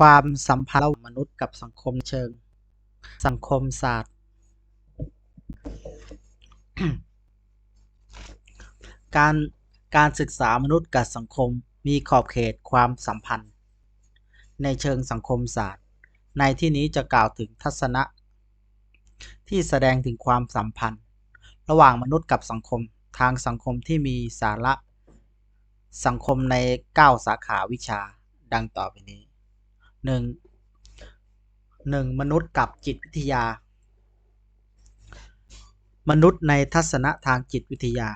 ความสัมพันธ์ระหว่างมนุษย์กับสังคมเชิง สังคมศาสตร์ การการศึกษามนุษย์กับสังคมมีขอบเขตความสัมพันธ์ ในเชิงสังคมศาสตร์ ในที่นี้จะกล่าวถึงทัศนะ ที่แสดงถึงความสัมพันธ์ ระหว่างมนุษย์กับสังคมทางสังคมที่มีสาระ สังคมใน 9 สาขาวิชาดังต่อไปนี้ 1. 1. มนุษย์กับจิตวิทยา มนุษย์ในทัศนะทางจิตวิทยา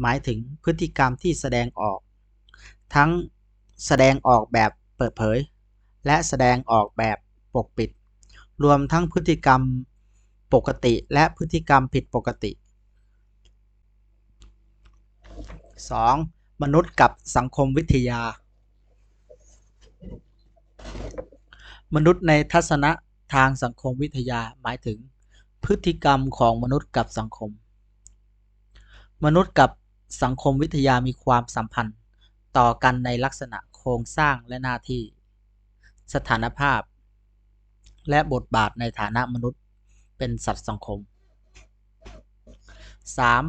หมายถึงพฤติกรรมที่แสดงออก ทั้งแสดงออกแบบเปิดเผย และแสดงออกแบบปกปิด รวมทั้งพฤติกรรมปกติและพฤติกรรมผิดปกติ 2. มนุษย์กับสังคมวิทยา มนุษย์ในทัศนะทางสังคมวิทยาหมายถึง พฤติกรรมของมนุษย์กับสังคม มนุษย์กับสังคมวิทยามีความสัมพันธ์ ต่อกันในลักษณะโครงสร้างและหน้าที่ สถานภาพ และบทบาทในฐานะมนุษย์ เป็นสัตว์สังคม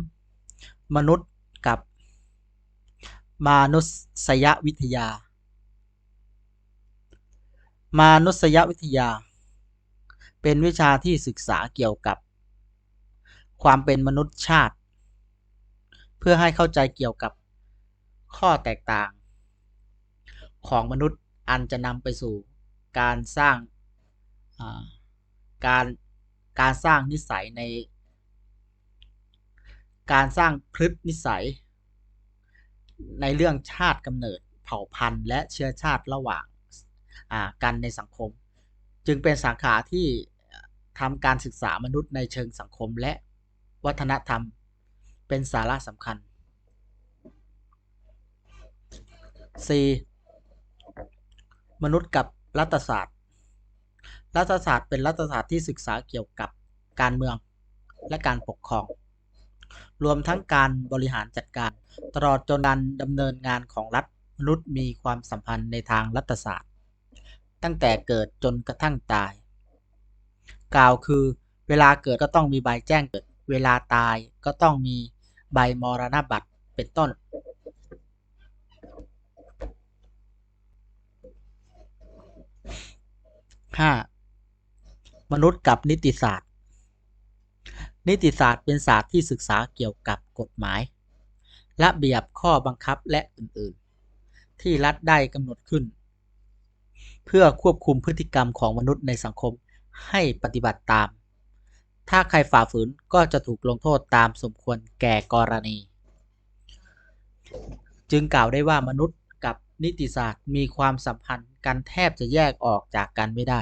3. มนุษย์กับมานุษยวิทยา มานุษยวิทยา เป็นวิชาที่ศึกษาเกี่ยวกับ ความเป็นมนุษย์ชาติ เพื่อให้เข้าใจเกี่ยวกับข้อแตกต่าง ของมนุษย์อันจะนำไปสู่การสร้างการการสร้างนิสัยใน การสร้างพฤตินิสัย ในเรื่องชาติกำเนิดเผ่าพันธุ์ และเชื้อชาติระหว่าง กันในสังคม จึงเป็นสาขาที่ทำการศึกษามนุษย์ในเชิงสังคมและวัฒนธรรมเป็นสาระสำคัญ 4. มนุษย์กับรัฐศาสตร์ รัฐศาสตร์เป็นรัฐศาสตร์ที่ศึกษาเกี่ยวกับการเมืองและการปกครอง รวมทั้งการบริหารจัดการ ตลอดจนการดำเนินงานของรัฐมนุษย์มีความสัมพันธ์ในทางรัฐศาสตร์ ตั้งแต่เกิดจนกระทั่งตาย กล่าวคือ เวลาเกิดก็ต้องมีใบแจ้งเกิด เวลาตายก็ต้องมีใบมรณบัตรเป็นต้น 5. มนุษย์กับนิติศาสตร์ นิติศาสตร์เป็นศาสตร์ที่ศึกษาเกี่ยวกับกฎหมาย ระเบียบข้อบังคับและอื่น ๆ ที่รัฐได้กำหนดขึ้น เพื่อควบคุมพฤติกรรมของมนุษย์ในสังคมให้ปฏิบัติตาม ถ้าใครฝ่าฝืนก็จะถูกลงโทษตามสมควรแก่กรณี จึงกล่าวได้ว่ามนุษย์กับนิติศาสตร์มีความสัมพันธ์กันแทบจะแยกออกจากกันไม่ได้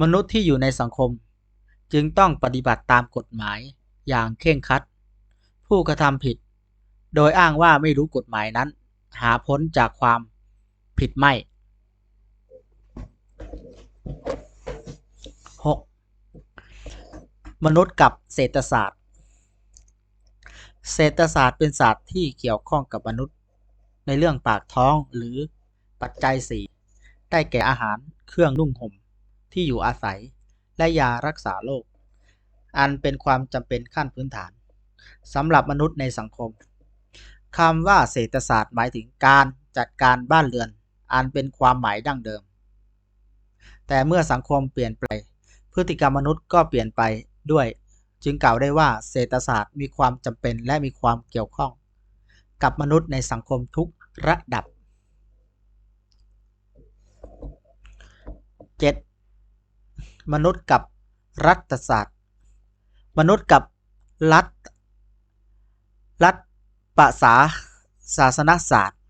มนุษย์ที่อยู่ในสังคม จึงต้องปฏิบัติตามกฎหมายอย่างเคร่งครัด ผู้กระทำผิด โดยอ้างว่าไม่รู้กฎหมายนั้น หาพ้นจากความผิดไม่ 6. มนุษย์กับเศรษฐศาสตร์ เศรษฐศาสตร์เป็นศาสตร์ที่เกี่ยวข้องกับมนุษย์ ในเรื่องปากท้องหรือปัจจัยสี่ได้แก่อาหารเครื่องนุ่งห่มที่อยู่อาศัยและยารักษาโรคอันเป็นความจำเป็นขั้นพื้นฐานสำหรับมนุษย์ในสังคมคำว่าเศรษฐศาสตร์หมายถึงการจัดการบ้านเรือน อันเป็นความหมายดั้งเดิม แต่เมื่อสังคมเปลี่ยนไป พฤติกรรมมนุษย์ก็เปลี่ยนไปด้วย จึงกล่าวได้ว่าเศรษฐศาสตร์มีความจำเป็นและมีความเกี่ยวข้อง กับมนุษย์ในสังคมทุกระดับ 7. มนุษย์กับรัฐศาสตร์ มนุษย์กับรัฐรัฐประษาศาสนศาสตร์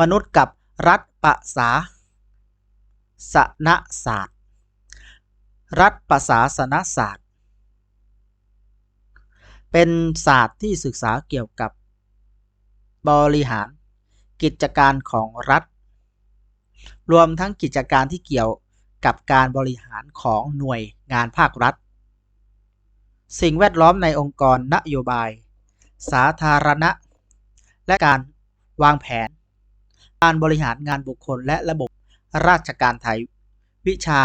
มนุษย์กับรัฐประษาสนศาสตร์ รัฐประศาสนศาสตร์ เป็นศาสตร์ที่ศึกษาเกี่ยวกับบริหารกิจการของรัฐ รวมทั้งกิจการที่เกี่ยวกับการบริหารของหน่วยงานภาครัฐ สิ่งแวดล้อมในองค์กรนโยบาย สาธารณะ และการวางแผน การบริหารงานบุคคลและระบบราชการไทย วิชา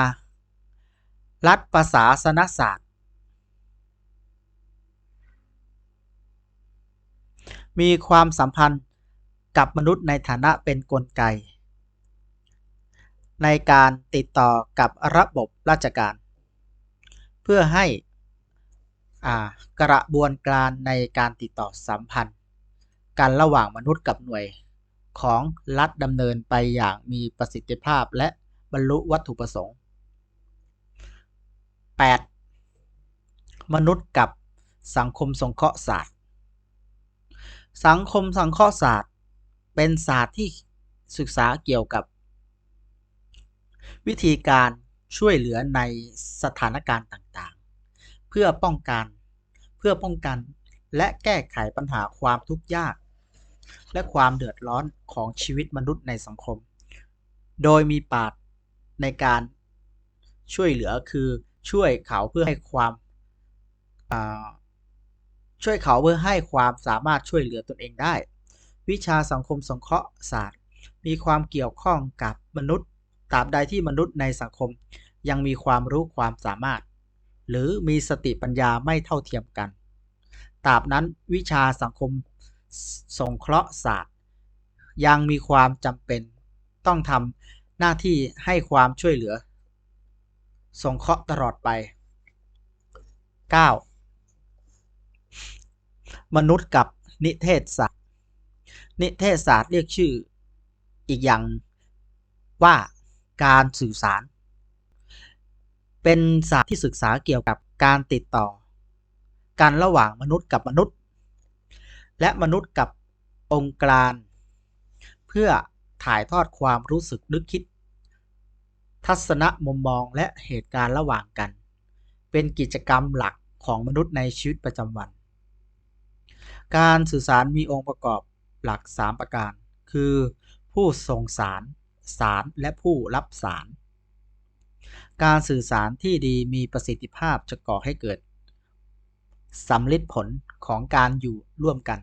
รัฐประศาสนศาสตร์ มีความสัมพันธ์กับมนุษย์ในฐานะเป็นกลไก ในการติดต่อกับระบบราชการ เพื่อให้กระบวนการในการติดต่อสัมพันธ์ กันระหว่างมนุษย์กับหน่วย ของรัฐดำเนินไปอย่างมีประสิทธิภาพและบรรลุวัตถุประสงค์ 8. มนุษย์กับสังคมสงเคราะห์ศาสตร์ สังคมสังเคราะห์ศาสตร์ เป็นศาสตร์ที่ศึกษาเกี่ยวกับ วิธีการช่วยเหลือในสถานการณ์ต่างๆ เพื่อป้องกัน เพื่อป้องกันและแก้ไขปัญหาความทุกข์ยาก และความเดือดร้อนของชีวิตมนุษย์ในสังคม โดยมีปาดในการช่วยเหลือคือช่วยเขาเพื่อให้ความาช่วยเขาเพื่อให้ความสามารถช่วยเหลือตนเองได้ วิชาสังคมสงเคราะห์ศาสตร์ มีความเกี่ยวข้องกับมนุษย์ตราบใดที่มนุษย์ในสังคมยังมีความรู้ความสามารถ หรือมีสติปัญญาไม่เท่าเทียมกันตราบนั้นวิชาสังคม สงเคราะห์ศาสตร์ ยังมีความจำเป็นต้องทำหน้าที่ให้ความช่วยเหลือ สงเคราะห์ตลอดไป 9. มนุษย์กับนิเทศศาสตร์ นิเทศศาสตร์เรียกชื่ออีกอย่างว่าการสื่อสาร เป็นศาสตร์ที่ศึกษาเกี่ยวกับการติดต่อกันระหว่างมนุษย์กับมนุษย์ และมนุษย์กับองค์กรเพื่อถ่ายทอดความรู้สึกนึกคิด ทัศนะมุมมองและเหตุการณ์ระหว่างกัน เป็นกิจกรรมหลักของมนุษย์ในชีวิตประจำวัน การสื่อสารมีองค์ประกอบหลัก 3 ประการ คือ ผู้ส่งสาร สารและผู้รับสาร การสื่อสารที่ดีมีประสิทธิภาพจะก่อให้เกิดสำลิดผลของการอยู่ร่วมกัน